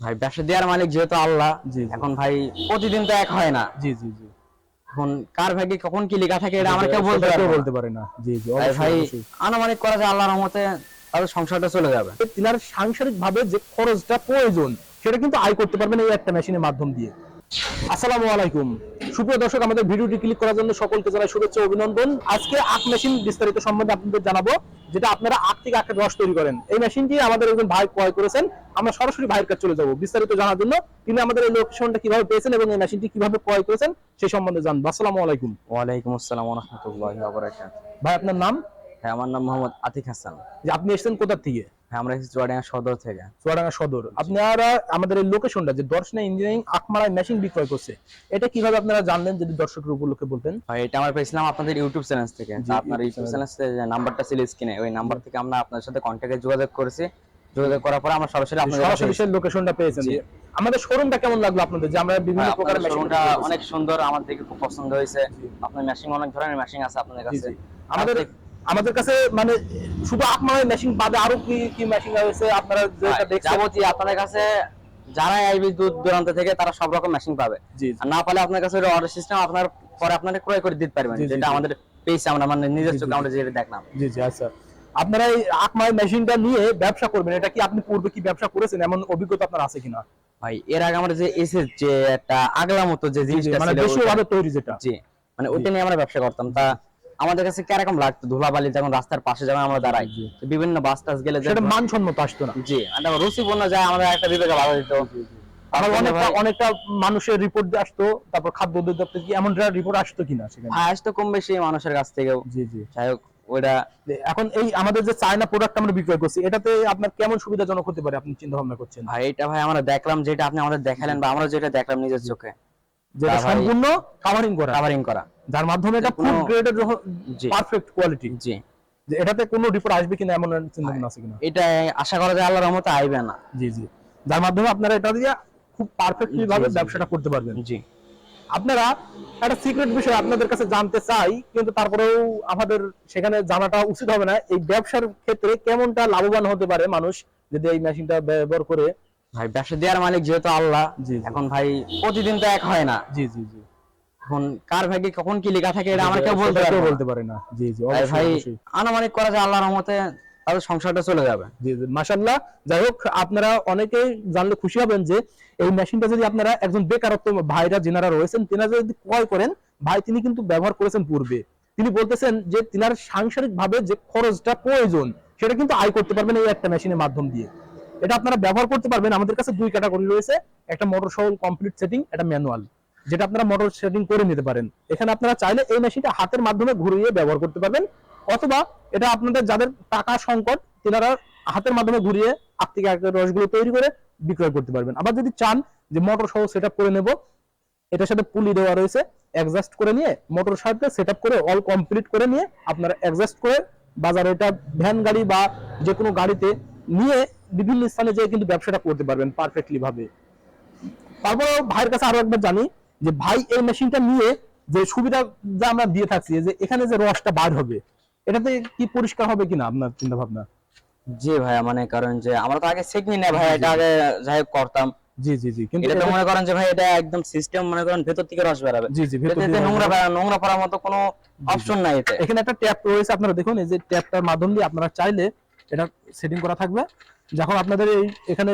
ভাই ব্যবসা দেওয়ার মালিক যেহেতু আল্লাহ। এখন ভাই প্রতিদিন তো এক হয় না জি জি জি এখন কার ভাগ্যে কখন কি লেখা থাকে এটা আমরা কেউ বলতে পারে কেউ না। বলতে পারে না জি জি ভাই। আনুমানিক করা যায় আল্লাহর রহমতে তাদের সংসারটা চলে যাবে তিনার সাংসারিক ভাবে যে খরচটা প্রয়োজন সেটা কিন্তু আয় করতে পারবেন এই একটা মেশিনের মাধ্যম দিয়ে আসসালামু আলাইকুম। সুপ্রিয় দর্শক আমাদের ভিডিওটি ক্লিক করার জন্য সকলকে জানাই শুভেচ্ছা অভিনন্দন। আজকে আখ মেশিন বিস্তারিত সম্বন্ধে আপনাদের জানাব যেটা আপনারা আখ থেকে আখের রস তৈরি করেন। এই মেশিনটি আমাদের একজন ভাই ক্রয় করেছেন। আমরা সরাসরি ভাইয়ের কাছে চলে যাব বিস্তারিত জানার জন্য। তিনি আমাদের এই লোকেশনটা কীভাবে পেয়েছেন এবং এই মেশিনটি কীভাবে ক্রয় করেছেন সেই সম্বন্ধে জানব। আসসালামু আলাইকুম। ওয়ালাইকুম আসসালাম রহমতুল্লাহ বারাকাত ভাই আপনার নাম? হ্যাঁ আমার নাম মোহাম্মদ আতিক হাসান। আপনি এসেছেন কোথা থেকে? আমরা এসেছি চুয়াডাঙ্গা সদর থেকে। চুয়াডাঙ্গা সদর। আপনারা আমাদের এই লোকেশনটা যে দর্শনা ইঞ্জিনিয়ারিং আখমারায় মেশিন বিক্রয় করছে এটা কীভাবে আপনারা জানলেন যদি দর্শকের উপলক্ষে বলতেন? এটা আমরা পেয়েছিলাম আপনাদের ইউটিউব চ্যানেল থেকে। আপনার ইউটিউব চ্যানেল যে নাম্বারটা ছিল স্ক্রিনে ওই নাম্বার থেকে আমরা আপনার সাথে কন্ট্যাক্টে যোগাযোগ করেছি। যোগাযোগ করার পরে আমরা সরাসরি আপনাদের সরাসরি লোকেশনটা পেয়েছেন। আমাদের শোরুমটা কেমন লাগল আপনাদের? যে আমরা বিভিন্ন হ্যাঁ, প্রকারের আপনাদের শোরুমটা অনেক সুন্দর আমার দেখে খুব পছন্দ হয়েছে। আপনার মেশিন অনেক ধরনের মেশিন আছে আপনাদের কাছে। আমাদের আমাদের কাছে মানে শুধু আখমারায় মেশিন বাদে আরও কি কি মেশিন রয়েছে? আপনারা যেটা দেখছেন। যাবতীয় আপনাদের কাছে যারাই আইবি দূর দূরান্ত থেকে তারা সব রকম মেশিন পাবে। আর না পালে আপনার কাছে অর্ডার সিস্টেম আপনার পরে আপনারা ক্রয় করে দিতে পারবেন যেটা আমাদের পেয়েছে আমরা মানে নিজের চোখে আমরা যেটা দেখলাম। জি জি আচ্ছা। আপনারা এই আখমারায় মেশিনটা নিয়ে ব্যবসা করবেন এটা কি আপনি পূর্বে কি ব্যবসা করেছেন? এমন অভিজ্ঞতা আপনার আছে কিনা? ভাই এর আগে আমরা যে এসে যে একটা আগলা মতো যে জিনিসটা মানে দেশীয় ভাবে তৈরি যেটা। জি মানে ওইটা নিয়ে আমরা ব্যবসা করতাম। তা আমাদের কাছে কীরকম লাগতো? ধুলাবালি যখন রাস্তার পাশে যখন আমরা দাঁড়াই বিভিন্ন বাস টাস গেলে সেটা মানসম্মত আসতো না। জি একটা রুচিপূর্ণ যায় আমাদের একটা বিবেকে বাধা দিত। তারপরে অনেকটা অনেকটা মানুষের রিপোর্ট আসতো তারপর খাদ্য অধিদপ্তর কি এমন রিপোর্ট আসতো কিনা সেখানে? আজ তো কম বেশি মানুষের কাছ থেকেও। জি জি। যাই হোক ওইটা এখন এই আমাদের যে চায়না প্রোডাক্ট আমরা বিক্রয় করছি এটাতে আপনার কেমন সুবিধাজনক হতে পারে? আপনি চিন্তা ভাবনা করছেন। ভাই এটা ভাই আমরা দেখলাম যেটা আপনি আমাদের দেখালেন বা আমরা যেটা দেখলাম নিজের চোখে। যেটা সম্পূর্ণ কাভারিং করা। কাভারিং করা। যার মাধ্যমে এটা ফুড গ্রেডের জি। পারফেক্ট কোয়ালিটি জি। যে এটাতে কোনো রিপোর্ট আসবে কিনা এমন চিন্তা ভাবনা আছে কিনা। এটা আশা করা যায় আল্লাহর রহমতে আইবে না। জি জি। যার মাধ্যমে আপনারা এটা দিয়ে খুব পারফেক্টলি ভাবে ব্যবসাটা করতে পারবেন। জি। আপনারা একটা সিক্রেট বিষয় আপনাদের কাছে জানতে চাই কিন্তু তারপরেও আমাদের সেখানে জানাটা উচিত হবে না। এই ব্যবসার ক্ষেত্রে কেমনটা লাভবান হতে পারে মানুষ যদি এই মেশিনটা ব্যবহার করে? ভাই ব্যবসা দেওয়ার মালিক যেহেতু আল্লাহ। এখন ভাই প্রতিদিন তো এক হয় না। জি জি জি। এখন কার ভাগ্যে কখন কি লেখা থাকে এটা আমরা কেউ বলতে পারব বলতে পারে না। জি জি ভাই আনুমানিক করা যায় আল্লাহর রহমতে তাদের সংসারটা চলে যাবে। জি জি মাশাআল্লাহ। যাই হোক আপনারা অনেকেই জানলে খুশি হবেন যে এই মেশিনটা যদি আপনারা একজন বেকারত্ব ভাইরা যেনারা রয়েছেন তেনারা যদি ক্রয় করেন ভাই তিনি কিন্তু ব্যবহার করেছেন পূর্বে। তিনি বলতেছেন যে তিনার সাংসারিক ভাবে যে খরচটা প্রয়োজন সেটা কিন্তু আয় করতে পারবেন এই একটা মেশিনের মাধ্যম দিয়ে। এটা আপনারা ব্যবহার করতে পারবেন। আমাদের কাছে দুই ক্যাটাগরি রয়েছে। একটা মোটর সহ কমপ্লিট সেটিং একটা ম্যানুয়াল যেটা আপনারা মোটর সেটিং করে নিতে পারেন। এখানে আপনারা চাইলে এই মেশিনটা হাতের মাধ্যমে ঘুরিয়ে ব্যবহার করতে পারবেন। অথবা এটা আপনাদের যাদের টাকা সংকট, তেনারা হাতের মাধ্যমে ঘুরিয়ে আর্থিক রসগুলো তৈরি করে বিক্রয় করতে পারবেন। আবার যদি চান যে মোটর সহ সেট করে নেব, এটার সাথে পুলি দেওয়া রয়েছে। অ্যাডজাস্ট করে নিয়ে মোটর সাথে সেট করে অল কমপ্লিট করে নিয়ে আপনারা অ্যাডজাস্ট করে বাজারে এটা ভ্যান গাড়ি বা যে কোনো গাড়িতে নিয়ে বিভিন্ন স্থানে যেয়ে কিন্তু ব্যবসাটা করতে পারবেন পারফেক্টলি ভাবে। তারপরে ভাইয়ের কাছে আরও একবার জানি যে ভাই এই মেশিনটা নিয়ে যে সুবিধা যা আমরা দিয়ে থাকছি যে এখানে যে রসটা বার হবে এটাতে কি পরিষ্কার হবে কিনা আপনার চিন্তা ভাবনা জি ভাইয়া মানে কারণ যে আমরা তো আগে শিখিনি না ভাই এটা আগে যাই করতাম। জি জি জি কিন্তু এটা মনে করেন যে ভাই এটা একদম সিস্টেম মনে করেন ভেতর থেকে রস বেরাবে জি জি ভেতর দিয়ে নোংরা নোংরা পড়ার মতো কোনো অপশন নাই এতে। এখানে একটা ট্যাপ রয়েছে আপনারা দেখুন এই যে ট্যাপটার মাধ্যম দিয়ে আপনারা চাইলে এটা সেটিং করা থাকবে। যখন আপনাদের এই এখানে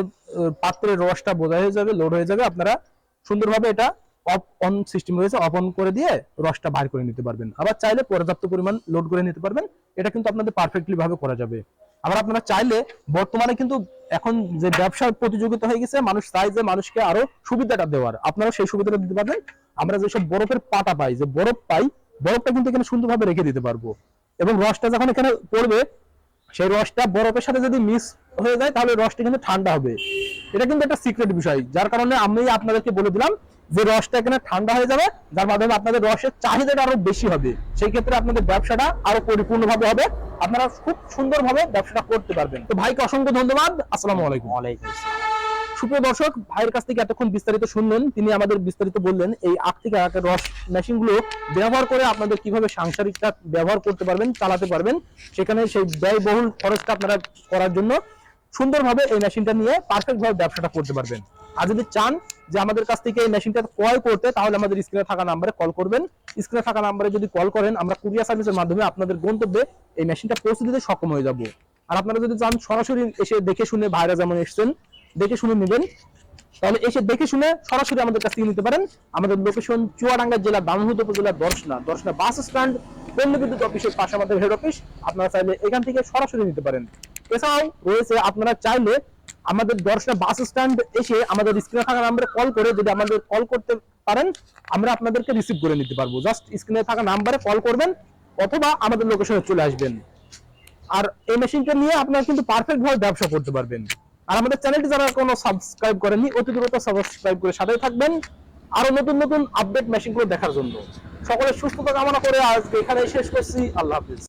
পাত্রের রসটা বোঝা হয়ে যাবে লোড হয়ে যাবে, আপনারা সুন্দরভাবে এটা অফ অন সিস্টেম রয়েছে অফ অন করে দিয়ে রসটা বার করে নিতে পারবেন। আবার চাইলে পর্যাপ্ত পরিমাণ লোড করে নিতে পারবেন, এটা কিন্তু আপনাদের পারফেক্টলি ভাবে করা যাবে। আবার আপনারা চাইলে বর্তমানে কিন্তু এখন যে ব্যবসার প্রতিযোগিতা হয়ে গেছে, মানুষ চাই যে মানুষকে আরও সুবিধাটা দেওয়ার। আপনারা সেই সুবিধাটা দিতে পারবেন। আমরা যেসব বরফের পাটা পাই, যে বরফ পাই, বরফটা কিন্তু এখানে সুন্দরভাবে রেখে দিতে পারব। এবং রসটা যখন এখানে পড়বে সেই রসটা বরফের সাথে যদি মিক্স হয়ে যায়, তাহলে রসটা কিন্তু ঠান্ডা হবে। এটা কিন্তু একটা সিক্রেট বিষয়, যার কারণে আমি আপনাদেরকে বলে দিলাম যে রসটা এখানে ঠান্ডা হয়ে যাবে, যার মাধ্যমে আপনাদের রসের চাহিদাটা আরও বেশি হবে। সেই ক্ষেত্রে আপনাদের ব্যবসাটা আরও পরিপূর্ণ ভাবে হবে। আপনারা খুব সুন্দরভাবে ব্যবসাটা করতে পারবেন। তো ভাইকে অসংখ্য ধন্যবাদ। আসসালামু আলাইকুম। ওয়ালাইকুম। সুপ্রিয় দর্শক, ভাইয়ের কাছ থেকে এতক্ষণ বিস্তারিত শুনলেন, তিনি আমাদের বিস্তারিত বললেন এই আখ থেকে আখের রস মেশিনগুলো ব্যবহার করে আপনাদের কীভাবে সাংসারিকটা ব্যবহার করতে পারবেন, চালাতে পারবেন, সেখানে সেই ব্যয়বহুল খরচটা আপনারা করার জন্য সুন্দরভাবে এই মেশিনটা নিয়ে পারফেক্ট ভাবে ব্যবসাটা করতে পারবেন। আর যদি চান যে আমাদের কাছ থেকে এই মেশিনটা ক্রয় করতে, তাহলে আমাদের স্ক্রিনে থাকা নাম্বারে কল করবেন। স্ক্রিনে থাকা নাম্বারে যদি কল করেন, আমরা কুরিয়ার সার্ভিসের মাধ্যমে আপনাদের গন্তব্যে এই মেশিনটা পৌঁছে দিতে সক্ষম হয়ে যাব। আর আপনারা যদি চান সরাসরি এসে দেখে শুনে ভাইরা যেমন এসছেন দেখে শুনে নেবেন। তাহলে এসে দেখে শুনে সরাসরি আমাদের কাছ থেকে নিতে পারেন। আমাদের লোকেশন চুয়াডাঙ্গা জেলা দামোহদ উপজেলার দর্শনা দর্শনা বাস স্ট্যান্ড পল্লী বিদ্যুৎ অফিসের পাশে আমাদের হেড অফিস আপনারা চাইলে এখান থেকে সরাসরি নিতে পারেন। এছাড়াও রয়েছে, আপনারা চাইলে আমাদের দর্শনা বাস স্ট্যান্ড এসে আমাদের স্ক্রিনে থাকা নাম্বারে কল করে যদি আমাদের কল করতে পারেন, আমরা আপনাদেরকে রিসিভ করে নিতে পারব। জাস্ট স্ক্রিনে থাকা নাম্বারে কল করবেন, অথবা আমাদের লোকেশনে চলে আসবেন। আর এই মেশিনটা নিয়ে আপনারা কিন্তু পারফেক্ট ভাবে ব্যবসা করতে পারবেন। আর আমাদের চ্যানেলটি যারা কোনো সাবস্ক্রাইব করেননি অতি দ্রুত সাবস্ক্রাইব করে সাথে থাকবেন। আরও নতুন নতুন আপডেট মেশিনগুলো দেখার জন্য। সকলের সুস্থতা কামনা করে আজকে এখানে শেষ করছি। আল্লাহ হাফিজ।